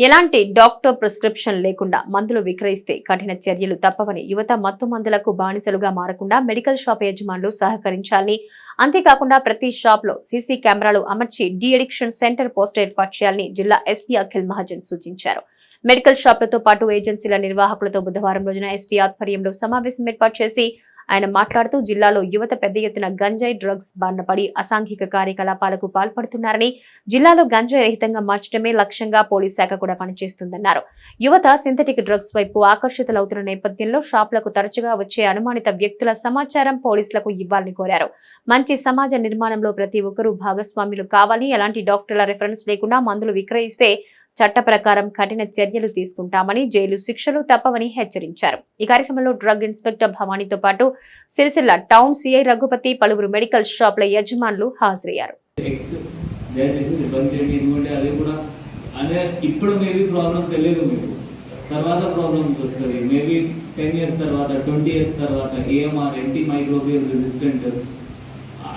ఎలాంటి doctor prescription లేకుండా మందులు విక్రయిస్తే కఠిన చర్యలు తప్పవని యువత మత్తు మందులకు బానిసలుగా మారకుండా మెడికల్ షాప్ యజమానులు సహకరించాలని అంతేకాకుండా ప్రతి షాప్లో సీసీ కెమెరాలు అమర్చి డి అడిక్షన్ సెంటర్ పోస్ట్ ఏర్పాటు చేయాలని జిల్లా ఎస్పీ అఖిల్ మహాజన్ సూచించారు. మెడికల్ షాపులతో పాటు ఏజెన్సీల నిర్వాహకులతో బుధవారం రోజున ఎస్పీ ఆధ్వర్యంలో సమావేశం ఏర్పాటు చేసి ఆయన మాట్లాడుతూ జిల్లాలో యువత పెద్ద ఎత్తున గంజాయి డ్రగ్స్ బారిన పడి అసాంఘిక కార్యకలాపాలకు పాల్పడుతున్నారని జిల్లాలో గంజాయి రహితంగా మార్చడమే లక్ష్యంగా పోలీస్ శాఖ కూడా పనిచేస్తుందన్నారు. యువత సింథటిక్ డ్రగ్స్ వైపు ఆకర్షితులవుతున్న నేపథ్యంలో షాపులకు తరచుగా వచ్చే అనుమానిత వ్యక్తుల సమాచారం పోలీసులకు ఇవ్వాలని కోరారు. మంచి సమాజ నిర్మాణంలో ప్రతి ఒక్కరూ భాగస్వాములు కావాలి ఎలాంటి డాక్టర్ల రిఫరెన్స్ లేకుండా మందులు విక్రయిస్తే చట్ట ప్రకారం కఠిన చర్యలు తీసుకుంటామని జైలు శిక్షలు తప్పవని హెచ్చరించారు. ఈ కార్యక్రమంలో డ్రగ్ ఇన్స్పెక్టర్ భవానీతో పాటు సిరిసిల్ల టౌన్ సిఐ రఘుపతి పలువురు మెడికల్ షాపుల యజమానులు హాజరయ్యారు. ఇప్పుడు మేబీ ప్రాబ్లం తెలియదు మీకు. తర్వాత ప్రాబ్లమ్స్ వస్తుంది. మేబీ టెన్ ఇయర్స్ తర్వాత ట్వంటీ ఇయర్స్ తర్వాత ఏఎంఆర్ ఎంటీ మైక్రోబియల్ రెసిస్టెంట్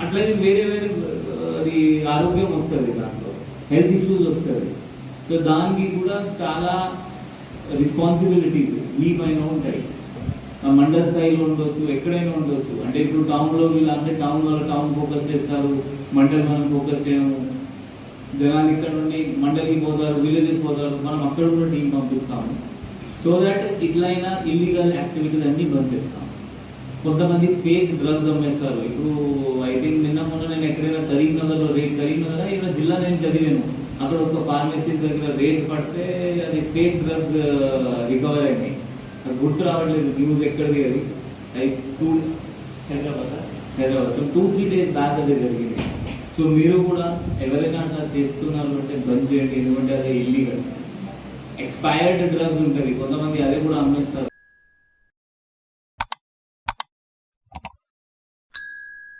అట్లనే వేరే వేరే అది ఆరోగ్యం వస్తుంది దాంట్లో. హెల్త్ ఇష్యూస్ వస్తుంది. సో దానికి కూడా చాలా రెస్పాన్సిబిలిటీస్ మీ పైన ఉంటాయి. ఆ మండల స్థాయిలో ఉండొచ్చు ఎక్కడైనా ఉండొచ్చు. అంటే ఇప్పుడు టౌన్లో వీళ్ళందరూ టౌన్ వాళ్ళు టౌన్ ఫోకస్ చేస్తారు మండల మనం ఫోకస్ చేయము జనాలు ఇక్కడ నుండి మండలికి పోతారు విలేజెస్ పోతారు మనం అక్కడ కూడా టీం పంపిస్తాము. సో దట్ ఇట్లయినా ఇల్లీగల్ యాక్టివిటీస్ అన్నీ బంద్ చేస్తాం కొంతమంది ఫేక్ డ్రగ్స్ అమ్మేస్తారు. ఇప్పుడు ఐ థింక్ నిన్న మొన్న నేను ఎక్కడైనా కరీంనగర్లో రేపు కరీంనగర్ ఇక్కడ జిల్లా నేను చదివాను. అక్కడ ఒక ఫార్మసీ దగ్గర రేట్ పడితే అది ఫేక్ డ్రగ్స్ రికవర్ అయినాయి. నాకు గుర్తు రావట్లేదు న్యూస్ ఎక్కడిది అది? I to Hyderabad Hyderabad. So two three days back అది జరిగింది. సో మీరు కూడా ఎవరైనా అట్లా చేస్తున్నారు అంటే బంద్ చేయండి ఎందుకంటే అది ఇల్లీగల్ ఎక్స్పైర్డ్ డ్రగ్స్ ఉంటుంది. కొంతమంది అదే కూడా అమ్మేస్తారు.